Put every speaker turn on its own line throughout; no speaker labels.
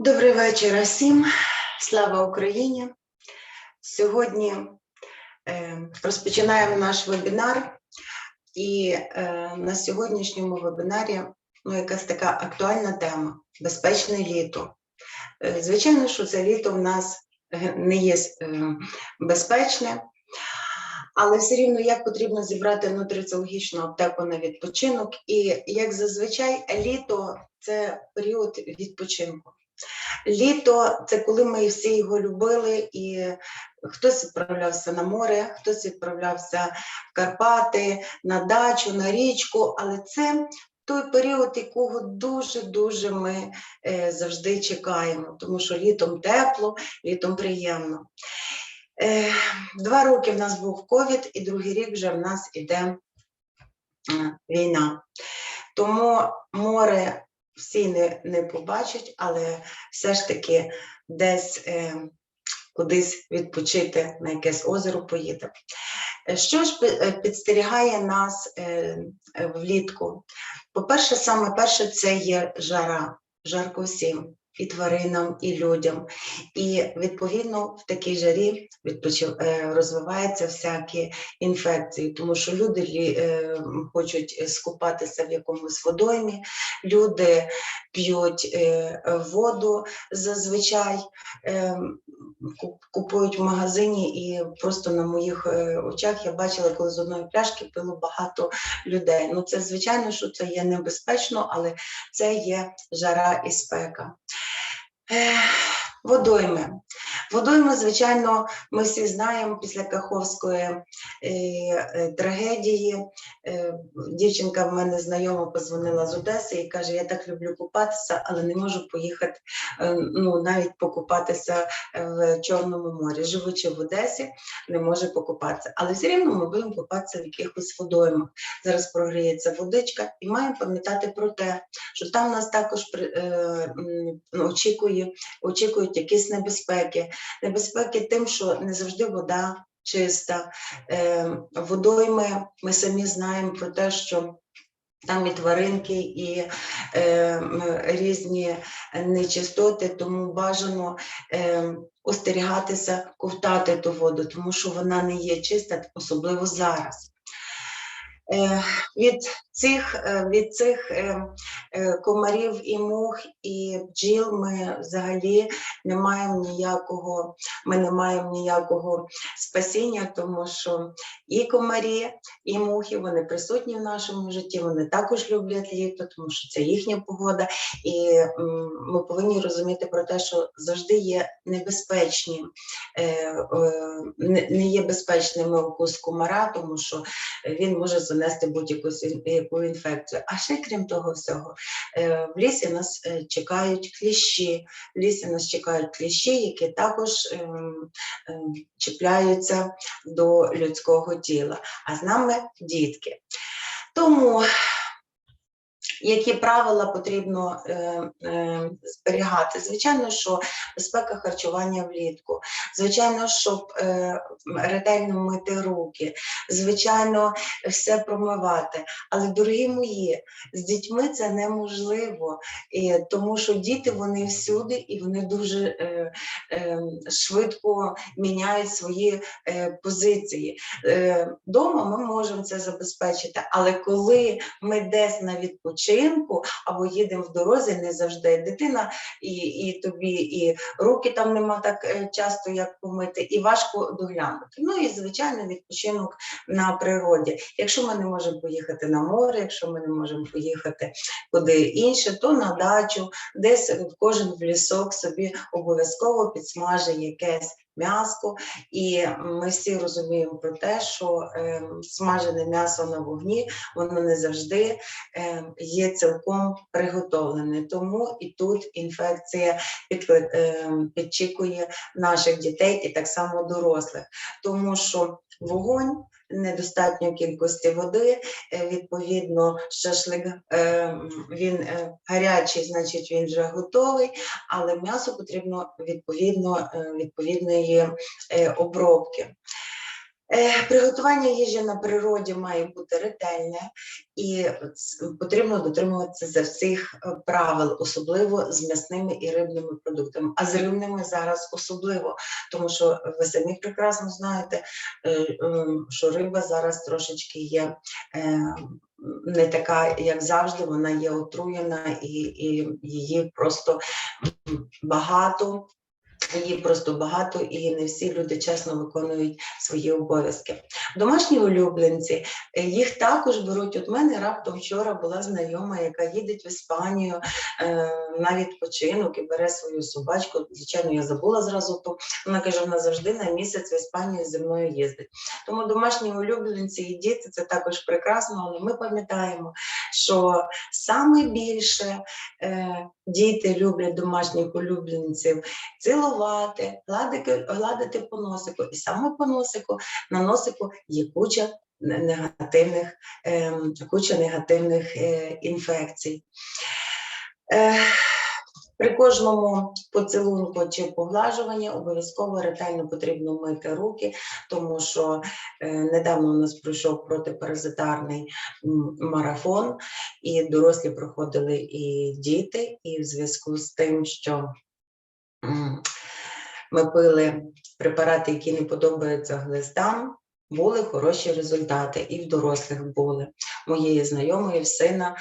Добрий вечір всім. Слава Україні. Сьогодні е, розпочинаємо наш вебінар, і е, на сьогоднішньому вебінарі ну, якась така актуальна тема безпечне літо. Е, звичайно, що це літо в нас не є безпечне, але все рівно як потрібно зібрати нутриціологічну аптеку на відпочинок. І як зазвичай, літо це період відпочинку. Літо це коли ми всі його любили, і хтось відправлявся на море, хтось відправлявся в Карпати, на дачу, на річку, але це той період, якого дуже-дуже ми е, завжди чекаємо, тому що літом тепло, літом приємно. Е, Два роки в нас був ковід, і другий рік вже в нас іде е, війна. Тому море всі не, не побачать, але все ж таки десь е, кудись відпочити на якесь озеро поїде. Е, Що ж е, підстерігає нас е, е, влітку? По-перше, саме перше це є жара, жарко всім. І тваринам, і людям. І відповідно в такій жарі відпочив, е, розвиваються всякі інфекції, тому що люди е, хочуть скупатися в якомусь водоймі, люди п'ють е, воду зазвичай, купують в магазині, і просто на моїх очах я бачила, коли з одної пляшки пило багато людей. Ну це звичайно, що це є небезпечно, але це є жара і спека. Е, Водойми. Водойми, звичайно, ми всі знаємо після Каховської е, е, трагедії. Е, дівчинка в мене знайома позвонила з Одеси і каже: Я так люблю купатися, але не можу поїхати ну, навіть покупатися в Чорному морі. Живучи в Одесі, не може покупатися. Але все рівно ми будемо купатися в якихось водоймах. Зараз прогріється водичка, і маємо пам'ятати про те, що там нас також при- ну, очікує, очікують якісь небезпеки. Небезпеки тим, що не завжди вода чиста. Е, водойми ми самі знаємо про те, що там і тваринки, і е, різні нечистоти, тому бажано е, остерігатися, ковтати ту воду, тому що вона не є чиста, особливо зараз. Е, від цих, е, від цих е, комарів і мух і бджіл ми взагалі не маємо ніякого, ми не маємо ніякого спасіння, тому що і комарі, і мухи вони присутні в нашому житті. Вони також люблять літо, тому що це їхня погода. І ми повинні розуміти про те, що завжди є небезпечні, не є безпечними укус комара, тому що він може занести будь-яку яку інфекцію. А ще крім того всього, е, в лісі нас е, чекають кліщі. В лісі нас чекають кліщі, які також ем, ем, чіпляються до людського тіла, а з нами дітки. Тому які правила потрібно е, е, зберігати? Звичайно, що безпека харчування влітку, звичайно, щоб е, ретельно мити руки, звичайно, все промивати. Але, дорогі мої, з дітьми це неможливо, і, тому що діти вони всюди і вони дуже е, е, швидко міняють свої е, позиції. Е, Дома ми можемо це забезпечити, але коли ми десь на відпочинку або їдемо в дорозі, не завжди дитина і, і тобі, і руки там нема так е, часто, як помити, і важко доглянути. Ну і звичайно, відпочинок на природі. Якщо ми не можемо поїхати на море, якщо ми не можемо поїхати куди інше, то на дачу, десь кожен в лісок собі обов'язково підсмажить якесь м'ясо. І ми всі розуміємо про те, що е, смажене м'ясо на вогні, воно не завжди е, є цілком приготовлене. Тому і тут інфекція підкли- е, підчікує наших дітей і так само дорослих, тому що вогонь. Недостатньо кількості води, е, відповідно, шашлик е, він е, гарячий, значить він вже готовий, але м'ясо потрібно відповідно відповідної обробки. Е, Приготування їжі на природі має бути ретельне і потрібно дотримуватися за всіх е, правил, особливо з м'ясними і рибними продуктами, а з рибними зараз особливо, тому що ви самі прекрасно знаєте, е, що риба зараз трошечки є не така, як завжди, вона є отруєна і, і її просто багато. Її просто багато, і не всі люди чесно виконують свої обов'язки. Домашні улюбленці е, їх також беруть. От мене раптом вчора була знайома, яка їде в Іспанію е, на відпочинок і бере свою собачку. Звичайно, я забула зразу ту. Вона каже, вона завжди на місяць в Іспанію зі мною їздить. Тому домашні улюбленці і діти це також прекрасно, але ми пам'ятаємо, що саме більше е, діти люблять домашніх улюбленців цілувати, гладити, гладити по носику. І саме по носику на носику є куча негативних, е, куча негативних е, інфекцій. Е, при кожному поцілунку чи поглажуванні обов'язково ретельно потрібно мити руки, тому що е, недавно у нас пройшов протипаразитарний марафон, і дорослі проходили і діти, і в зв'язку з тим, що ми пили препарати, які не подобаються глистам, були хороші результати, і в дорослих були. Моєї знайомої в сина.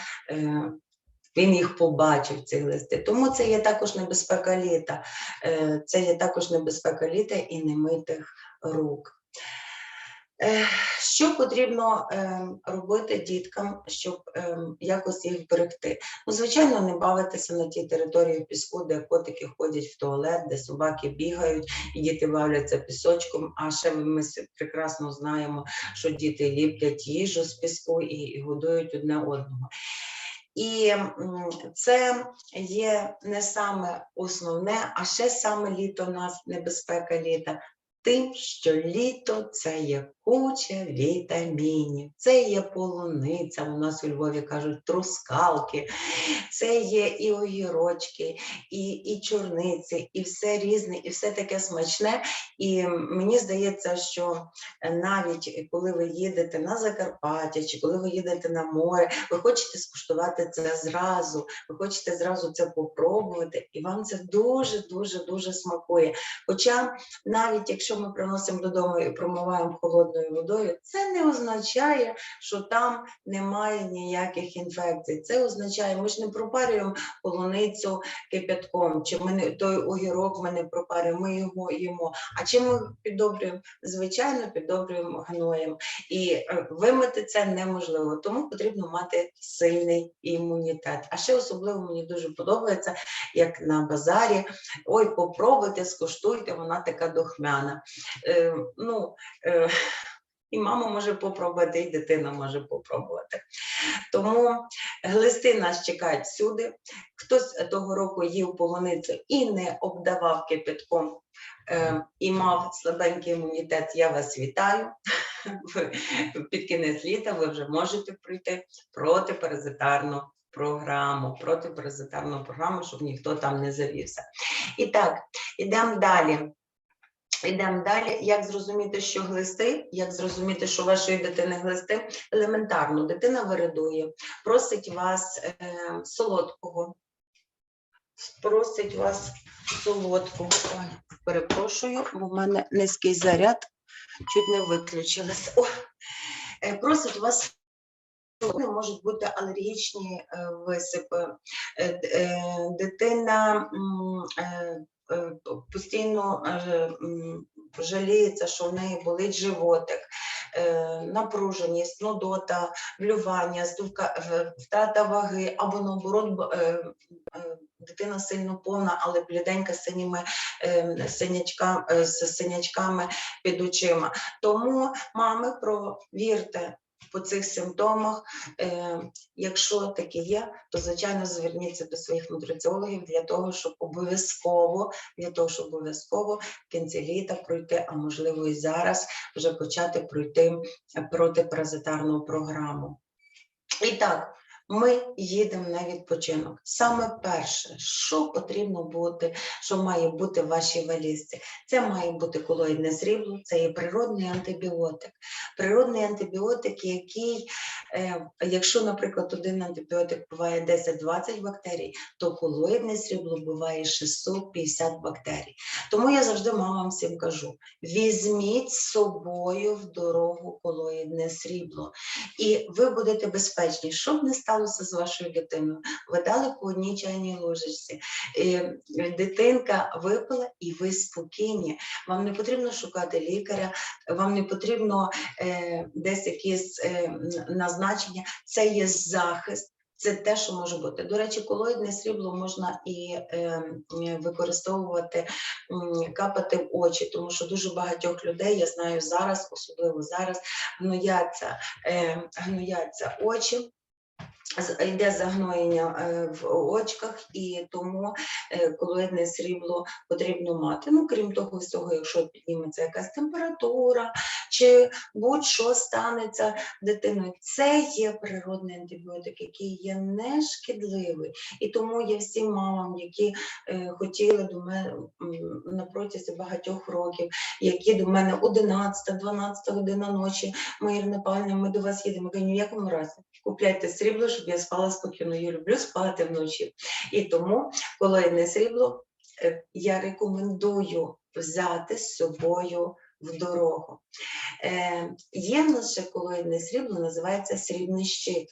Е, Він їх побачив, ці листи. Тому це є також небезпека літа. Е, Це є також небезпека літа і немитих рук. Е, Що потрібно ем, робити діткам, щоб якось їх берегти? Ну, звичайно, не бавитися на тій території піску, де котики ходять в туалет, де собаки бігають, і діти бавляться пісочком. А ще ми прекрасно знаємо, що діти ліплять їжу з піску і годують одне одного. І це є не саме основне, а ще саме літо у нас небезпека літа. Тим, що літо це є куча вітамінів, це є полуниця, у нас у Львові кажуть трускалки, це є і огірочки, і, і чорниці, і все різне, і все таке смачне. І мені здається, що навіть коли ви їдете на Закарпаття, чи коли ви їдете на море, ви хочете скуштувати це зразу, ви хочете зразу це попробувати, і вам це дуже, дуже, дуже смакує. Хоча навіть якщо ми приносимо додому і промиваємо холодною водою, це не означає, що там немає ніяких інфекцій. Це означає, ми ж не пропарюємо полуницю кипятком, чи ми не той огірок ми не пропарюємо, ми його їмо. А чим ми піддобрюємо? Звичайно, піддобрюємо гноєм. І е, вимити це неможливо, тому потрібно мати сильний імунітет. А ще особливо мені дуже подобається, як на базарі. Ой, попробуйте, скуштуйте, вона така духмяна. Е, ну, е, і мама може попробувати, і дитина може попробувати. Тому глисти нас чекають всюди. Хтось того року їв полуницю і не обдавав кипятком е, і мав слабенький імунітет. Я вас вітаю. Під кінець літа ви вже можете пройти протипаразитарну програму, протипаразитарну програму, щоб ніхто там не завівся. І так, ідемо далі. Йдемо далі. Як зрозуміти, що глисти, як зрозуміти, що вашої дитини глисти? Елементарно, дитина виридує, просить вас е, солодкого, просить вас солодкого. Ой, перепрошую, бо в мене низький заряд, чуть не виключилася. О, е, просить вас. солодкого, Можуть бути алергічні е, висипи. Е, е, Дитина постійно е, жаліється, що в неї болить животик, е, напруженість, нудота, блювання, здувка, е, втрата ваги, або наоборот, е, е, дитина сильно повна, але бліденька з синіми е, синячка, е, з синячками під очима. Тому мами, провірте по цих симптомах. Е, якщо таке є, то звичайно зверніться до своїх нутриціологів для того, щоб обов'язково для того, щоб обов'язково в кінці літа пройти, а можливо і зараз вже почати пройти протипаразитарну програму. І так, ми їдемо на відпочинок. Саме перше, що потрібно бути, що має бути в вашій валізці, це має бути колоїдне срібло, це є природний антибіотик. Природний антибіотик, який, е, якщо, наприклад, один антибіотик буває 10-20 бактерій, то колоїдне срібло буває 650 бактерій. Тому я завжди мамам всім кажу: візьміть з собою в дорогу колоїдне срібло, і ви будете безпечні. Що б не сталося з вашою дитиною? Ви дали по одній чайній ложечці, е, дитинка випила, і ви спокійні. Вам не потрібно шукати лікаря, вам не потрібно е, десь якісь е, назначення. Це є захист. Це те, що може бути. До речі, колоїдне срібло можна і е, використовувати, капати в очі, тому що дуже багатьох людей, я знаю зараз, особливо зараз, гнояться, е, гнояться очі. Йде загноєння е, в очках, і тому е, колоїдне срібло потрібно мати. Ну, крім того всього, якщо підніметься якась температура, чи будь-що станеться дитиною. Це є природний антибіотик, який є нешкідливий. І тому я всім мамам, які е, хотіли до мене на протязі багатьох років, які до мене 11-12 година ночі, ми Ірина Павлівна, ми до вас їдемо. Ні в якому разі. Купляйте срібло, щоб я спала спокійно. Я люблю спати вночі. І тому колоїдне срібло е, я рекомендую взяти з собою в дорогу. Е, є в нас ще колоїдне срібло, називається срібний щит.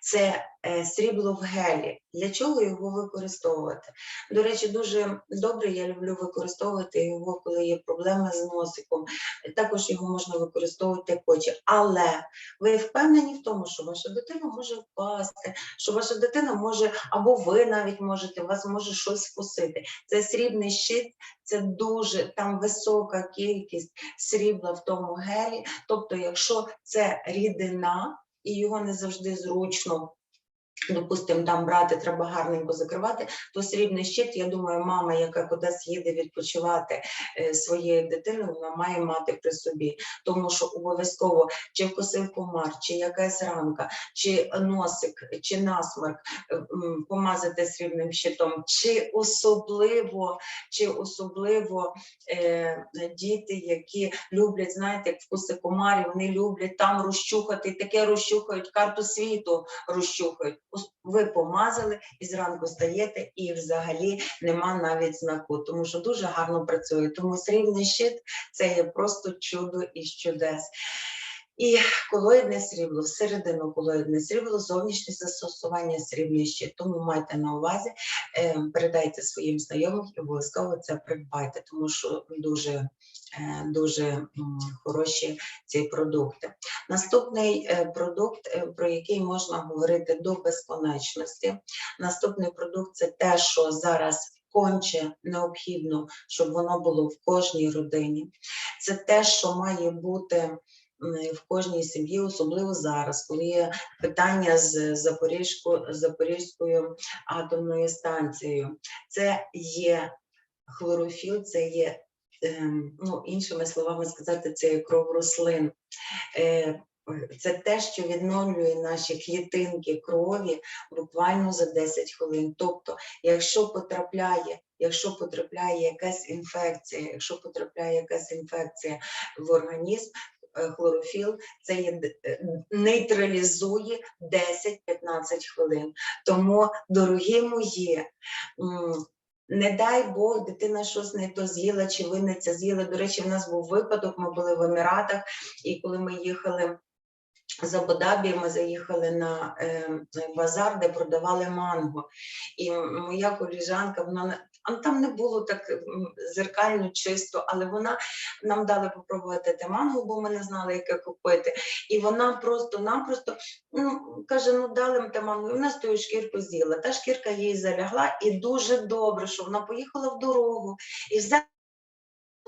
Це срібло в гелі. Для чого його використовувати? До речі, дуже добре я люблю використовувати його, коли є проблеми з носиком. Також його можна використовувати як очі. Але ви впевнені в тому, що ваша дитина може впасти, що ваша дитина може, або ви навіть можете, вас може щось вкусити. Це срібний щит, це дуже там висока кількість срібла в тому гелі. Тобто, якщо це рідина, і його не завжди зручно. Допустимо, там брати треба гарненько закривати, то срібний щит, я думаю, мама, яка кудись їде відпочивати е, своєю дитиною, вона має мати при собі. Тому що обов'язково чи вкусив комар, чи якась ранка, чи носик, чи насморк е, помазати срібним щитом, чи особливо, чи особливо е, діти, які люблять, знаєте, як вкуси комарів, вони люблять там розчухати, таке розчухають, карту світу розчухають. Ви помазали і зранку стаєте, і взагалі нема навіть знаку, тому що дуже гарно працює. Тому срібний щит це є просто чудо із чудес. І колоїдне срібло, всередину колоїдне срібло, зовнішнє застосування срібний щит. Тому майте на увазі, е, передайте своїм знайомим і обов'язково це придбайте, тому що дуже, дуже хороші ці продукти. Наступний е, продукт, е, про який можна говорити до безконечності. Наступний продукт це те, що зараз конче необхідно, щоб воно було в кожній родині. Це те, що має бути в кожній сім'ї, особливо зараз, коли є питання з Запорізько, Запорізькою атомною станцією. Це є хлорофіл, це є, ну, іншими словами сказати, це є кров рослин. Е, це те, що відновлює наші клітинки крові буквально за 10 хвилин. Тобто, якщо потрапляє, якщо потрапляє якась інфекція, якщо потрапляє якась інфекція в організм, е, хлорофіл це е, нейтралізує 10-15 хвилин. Тому, дорогі мої, не дай Бог, дитина щось не то з'їла, чи ви з'їли. До речі, в нас був випадок, ми були в Еміратах, і коли ми їхали з Абу-Дабі, ми заїхали на е, базар, де продавали манго. І моя коліжанка, вона там не було так зеркально чисто, але вона нам дали попробувати те бо ми не знали, яке купити. І вона просто-напросто ну, каже: ну дали те манго, і вона з тою шкіркою з'їла. Та шкірка їй залягла, і дуже добре, що вона поїхала в дорогу і взяла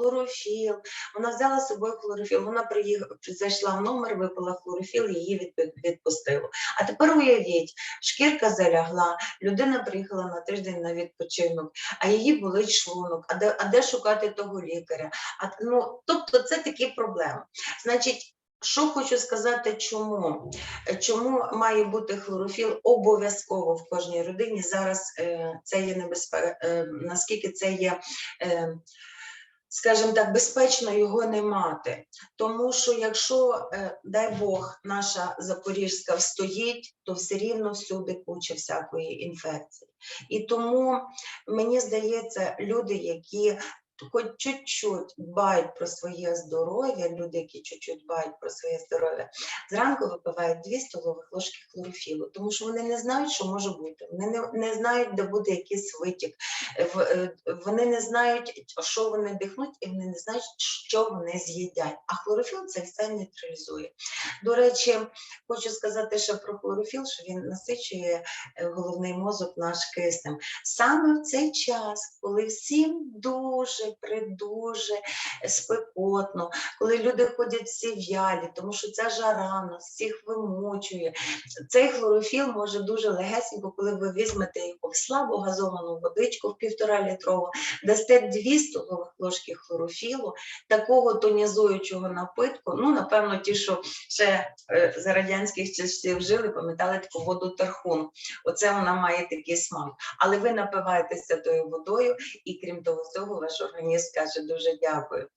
хлорофіл. Вона взяла з собою хлорофіл. Вона приїхала, зайшла в номер, випила хлорофіл, її відпустило. А тепер уявіть, шкірка залягла, людина приїхала на тиждень на відпочинок, а її болить шлунок. А де, а де шукати того лікаря? А ну тобто, це такі проблеми. Значить. що хочу сказати, чому? Е, Чому має бути хлорофіл обов'язково в кожній родині? Зараз е, це є небезпека, е, наскільки це є. Скажімо так, безпечно його не мати, тому що якщо, е, дай Бог, наша Запорізька встоїть, то все рівно всюди куча всякої інфекції. І тому мені здається, люди, які хоч чуть-чуть дбають про своє здоров'я, люди, які чуть-чуть дбають про своє здоров'я, зранку випивають 2 столових ложки хлорофілу, тому що вони не знають, що може бути. Вони не, не знають, де буде якийсь витік. Е, Вони не знають, що вони дихнуть, і вони не знають, що вони з'їдять. А хлорофіл це все нейтралізує. До речі, хочу сказати ще про хлорофіл, що він насичує е, головний мозок наш киснем. Саме в цей час, коли всім дуже придуже спекотно, коли люди ходять всі в'ялі, тому що ця жара нас всіх вимочує. Цей хлорофіл може дуже легесенько, коли ви візьмете його в слабо газовану водичку в півтора літрову, дасте 2 столових ложки хлорофілу, такого тонізуючого напитку. Ну, напевно, ті, що ще е, за радянських часів жили, пам'ятали таку воду тархун. Оце вона має такий смак. Але ви напиваєтеся тою водою, і крім того всього, ваш організм каже дуже дякую.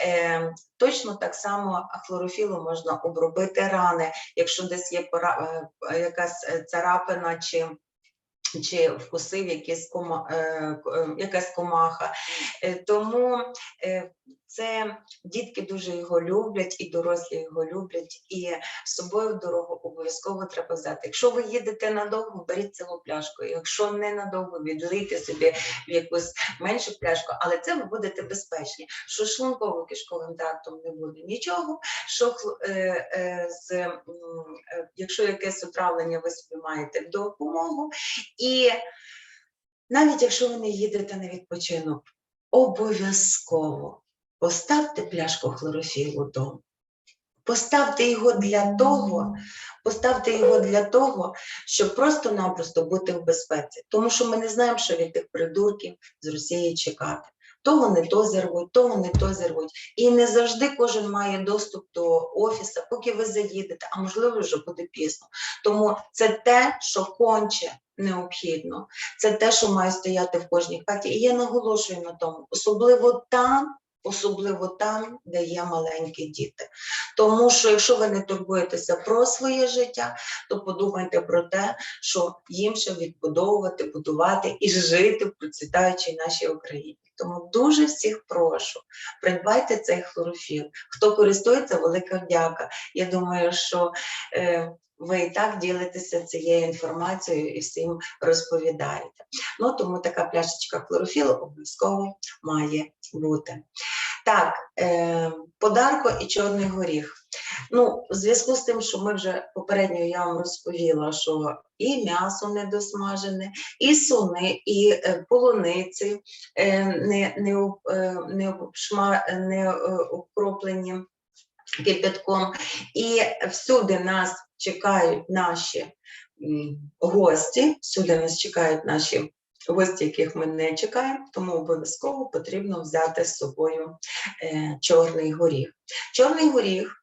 Е, точно так само хлорофілом можна обробити рани, якщо десь є пора, е, якась е, царапина чи. Чи вкусив якісь кома, е, е, якась комаха. Е, тому е, це дітки дуже його люблять, і дорослі його люблять, і з собою в дорогу обов'язково треба взяти. Якщо ви їдете надовго, беріть цілу пляшку. Якщо не надовго, відлийте собі в якусь меншу пляшку, але це ви будете безпечні. Що шлунково-кишковим трактом не буде нічого. Що е, е, з е, якщо якесь отравлення ви собі маєте допомогу, і навіть якщо ви не їдете на відпочинок, обов'язково поставте пляшку хлорофілу вдома. Поставте його для того, поставте його для того, щоб просто-напросто бути в безпеці. Тому що ми не знаємо, що від тих придурків з Росії чекати. Того не то зірвуть, того не то зірвуть. І не завжди кожен має доступ до офісу, поки ви заїдете, а можливо, вже буде пізно. Тому це те, що конче необхідно. Це те, що має стояти в кожній хаті. І я наголошую на тому, особливо там, особливо там, де є маленькі діти. Тому що якщо ви не турбуєтеся про своє життя, то подумайте про те, що їм ще відбудовувати, будувати і жити в процвітаючій нашій Україні. Тому дуже всіх прошу, придбайте цей хлорофіл. Хто користується, велика вдяка. Я думаю, що е, ви і так ділитеся цією інформацією і всім розповідаєте. Ну тому така пляшечка хлорофілу обов'язково має бути. Так, е, подарко і чорний горіх. Ну, в зв'язку з тим, що ми вже попередньо я вам розповіла, що і м'ясо недосмажене, і суни, і е, полуниці е, не, не, е, не, обшма, не е, обкроплені кипятком. І всюди нас чекають наші гості, всюди нас чекають наші гості, яких ми не чекаємо, тому обов'язково потрібно взяти з собою е, чорний горіх. Чорний горіх.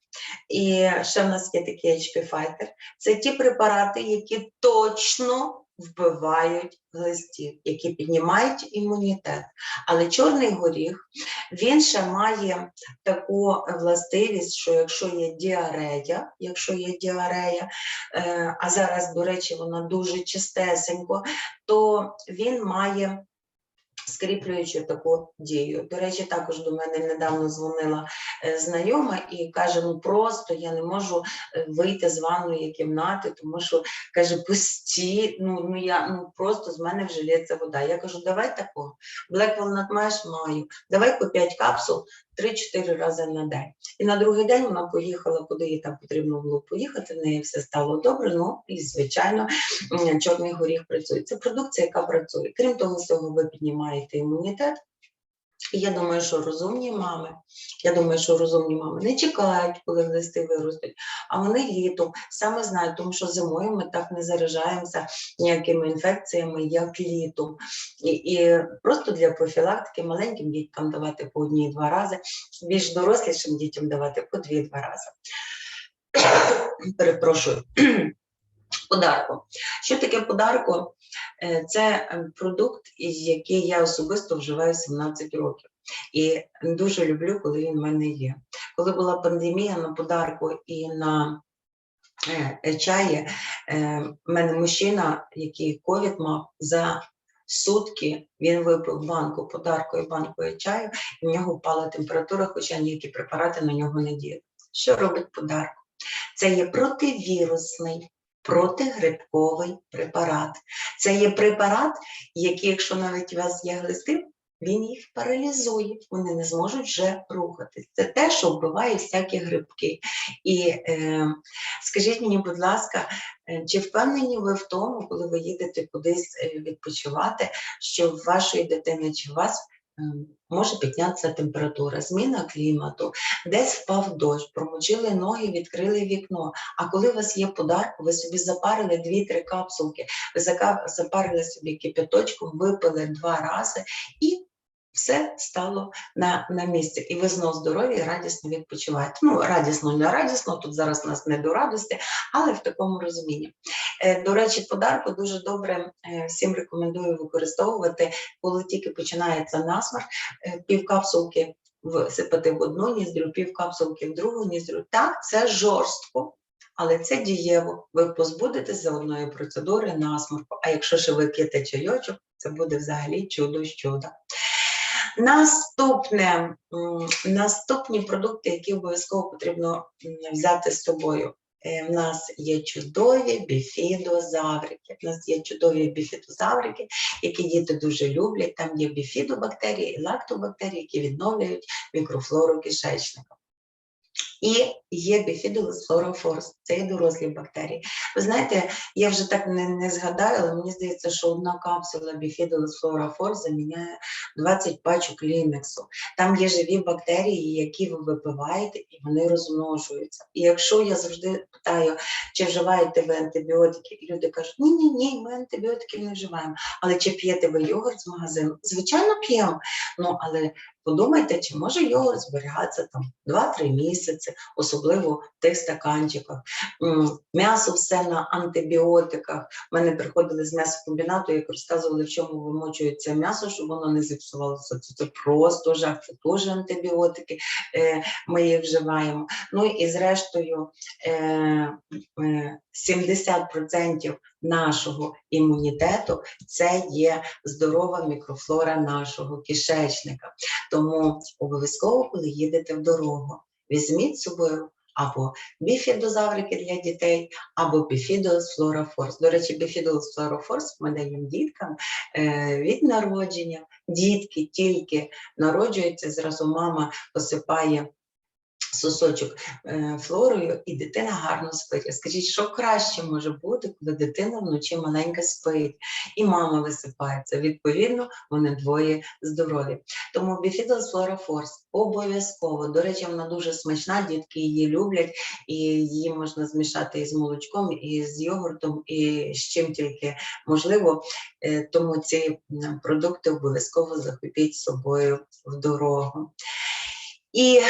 І ще в нас є такий HP Fighter. Це ті препарати, які точно вбивають глистів, які піднімають імунітет. Але чорний горіх він ще має таку властивість, що якщо є діарея, якщо є діарея, е, а зараз, до речі, вона дуже чистесенько, то він має скріплюючи таку дію. До речі, також до мене недавно дзвонила е, знайома і каже: ну просто я не можу е, вийти з ванної кімнати, тому що каже, пусті, ну, ну я ну просто з мене вже лється вода. Я кажу, давай такого. Black Walnut маєш маю, давай по 5 капсул 3-4 рази на день. І на другий день вона поїхала, куди їй там потрібно було поїхати. В неї все стало добре. Ну і звичайно, чорний горіх працює. Це продукція, яка працює. Крім того, всього, ви піднімаєте імунітет. І я думаю, що розумні мами, я думаю, що розумні мами не чекають, коли листи виростуть, а вони літом саме знають, тому що зимою ми так не заражаємося ніякими інфекціями, як літом. І, і просто для профілактики маленьким діткам давати по одній-два рази, більш дорослішим дітям давати по дві-два рази. перепрошую. Подарку. Що таке подарку? Е, Це е, продукт, який я особисто вживаю 17 років. І дуже люблю, коли він в мене є. Коли була пандемія на подарку і на е, чаї, е, в мене мужчина, який ковід мав, за сутки він випив банку подарку і банкою чаю, і в нього впала температура, хоча ніякі препарати на нього не діяли. Що робить подарок? Це є противірусний, протигрибковий препарат. Це є препарат, який, якщо навіть у вас є глисти, він їх паралізує, вони не зможуть вже рухатись. Це те, що вбиває всякі грибки. І е, скажіть мені, будь ласка, е, чи впевнені ви в тому, коли ви їдете кудись е, відпочивати, що в вашої дитини чи у вас може піднятися температура, зміна клімату, десь впав дощ, промочили ноги, відкрили вікно. А коли у вас є подарок, ви собі запарили 2-3 капсулки, ви запарили собі кипяточком, випили два рази і все стало на, на місці. І ви знов здорові і радісно відпочиваєте. Ну, радісно, не радісно, тут зараз у нас не до радості, але в такому розумінні. Е, До речі, подарку дуже добре е, всім рекомендую використовувати, коли тільки починається насморк, е, півкапсулки всипати в одну ніздрю, півкапсулки в другу ніздрю. Так, це жорстко. Але це дієво. Ви позбудетесь за одної процедури насморку. А якщо ще ви п'єте чайочок, це буде взагалі чудо з чуда. Наступне, наступні продукти, які обов'язково потрібно взяти з собою. Е, В нас є чудові біфідозаврики. У нас є чудові біфідозаврики, які діти дуже люблять. Там є біфідобактерії і лактобактерії, які відновлюють мікрофлору кишечника. І є біфідолус флорофорс, це є дорослі бактерії. Ви знаєте, я вже так не, не згадаю, але мені здається, що одна капсула біфідолус флорофорс заміняє 20 пачок лімексу. Там є живі бактерії, які ви випиваєте, і вони розмножуються. І якщо я завжди питаю, чи вживаєте ви антибіотики, і люди кажуть, ні, ні, ні, ми антибіотиків не вживаємо. Але чи п'єте ви йогурт з магазину? Звичайно, п'ємо. Ну, але подумайте, чи може йогурт зберігатися там 2-3 місяці, особливо в тих стаканчиках. М'ясо все на антибіотиках. У мене приходили з м'ясокомбінату, як розказували, в чому вимочується м'ясо, щоб воно не зіпсувалося. Це, просто жах, це теж антибіотики. Е, ми їх вживаємо. Ну і зрештою, е, е, 70% нашого імунітету це є здорова мікрофлора нашого кишечника. Тому обов'язково, коли їдете в дорогу, візьміть з собою або біфідозаврики для дітей, або біфідос флорофорс. До речі, біфідос флорофорс ми даємо діткам е, від народження. Дітки тільки народжуються, зразу мама посипає сосочок е, флорою, і дитина гарно спить. А Скажіть, що краще може бути, коли дитина вночі маленька спить, і мама висипається. Відповідно, вони двоє здорові. Тому біфідос флорофорс обов'язково. До речі, вона дуже смачна, дітки її люблять, і її можна змішати із молочком, і з йогуртом, і з чим тільки можливо. Е, Тому ці продукти обов'язково захопіть з собою в дорогу. І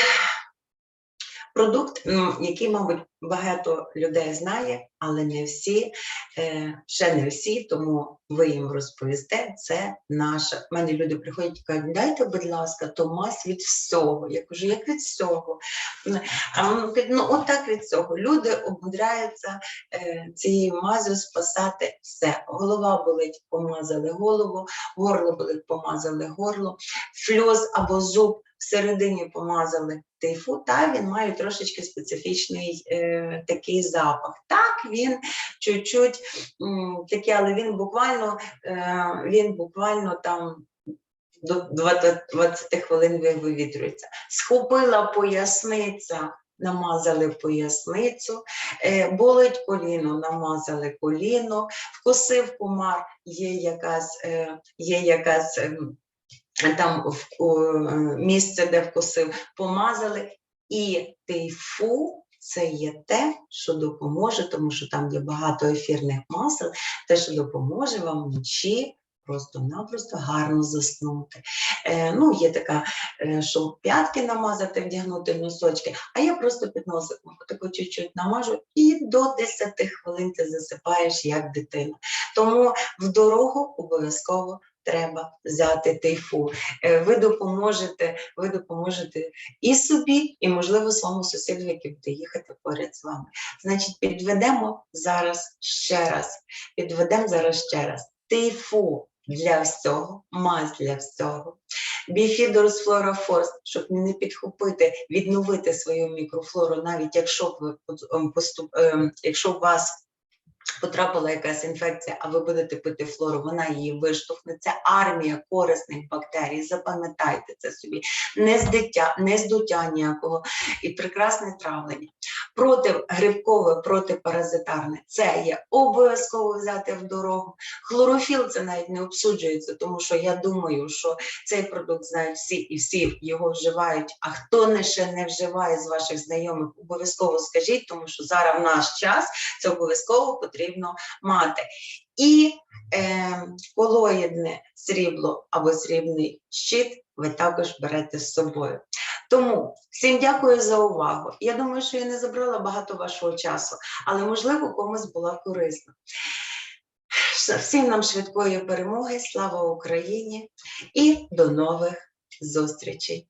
продукт, який, мабуть, багато людей знає, але не всі, е, ще не всі, тому ви їм розповісте. Це наша. У мене люди приходять і кажуть, дайте, будь ласка, то мазь від всього. Я кажу, як від всього? А вони кажуть, ну отак від всього. Люди обмудряються е, цією мазю спасати все. Голова болить, помазали голову, горло болить, помазали горло, фльоз або зуб всередині помазали тифу, та він має трошечки специфічний е, такий запах. Так, він чуть-чуть такий, але він буквально, е, він буквально там. До 20, 20 хвилин ви- вивітрюється. Схопила поясниця, намазали поясницю, е, болить коліно, намазали коліно, вкусив комар, є якась, е, є якась ем, там в- е, місце, де вкусив, помазали. І тейфу це є те, що допоможе, тому що там є багато ефірних масел, те, що допоможе вам вночі просто-напросто гарно заснути. Е, ну, є така, е, що п'ятки намазати, вдягнути носочки, а я просто під носиком таку чуть-чуть намажу, і до 10 хвилин ти засипаєш як дитина. Тому в дорогу обов'язково треба взяти тайфу. Е, ви допоможете, ви допоможете і собі, і, можливо, своєму сусіду, який буде їхати поряд з вами. Значить, підведемо зараз ще раз. Підведемо зараз ще раз. Тайфу для всього, мазь для всього. Біфідорус флорофорс, щоб не підхопити, відновити свою мікрофлору, навіть якщо ви ем, ем, якщо у вас потрапила якась інфекція, а ви будете пити флору, вона її виштовхне. Це армія корисних бактерій. Запам'ятайте це собі. Не здиття, не здуття ніякого і прекрасне травлення. Протигрибкове, протипаразитарне це є обов'язково взяти в дорогу. Хлорофіл це навіть не обсуджується, тому що я думаю, що цей продукт знають всі і всі його вживають. А хто не ще не вживає з ваших знайомих, обов'язково скажіть, тому що зараз в наш час це обов'язково потрібно мати. І е, колоїдне срібло або срібний щит ви також берете з собою. Тому всім дякую за увагу. Я думаю, що я не забрала багато вашого часу, але можливо комусь була корисна. Всім нам швидкої перемоги, слава Україні і до нових зустрічей!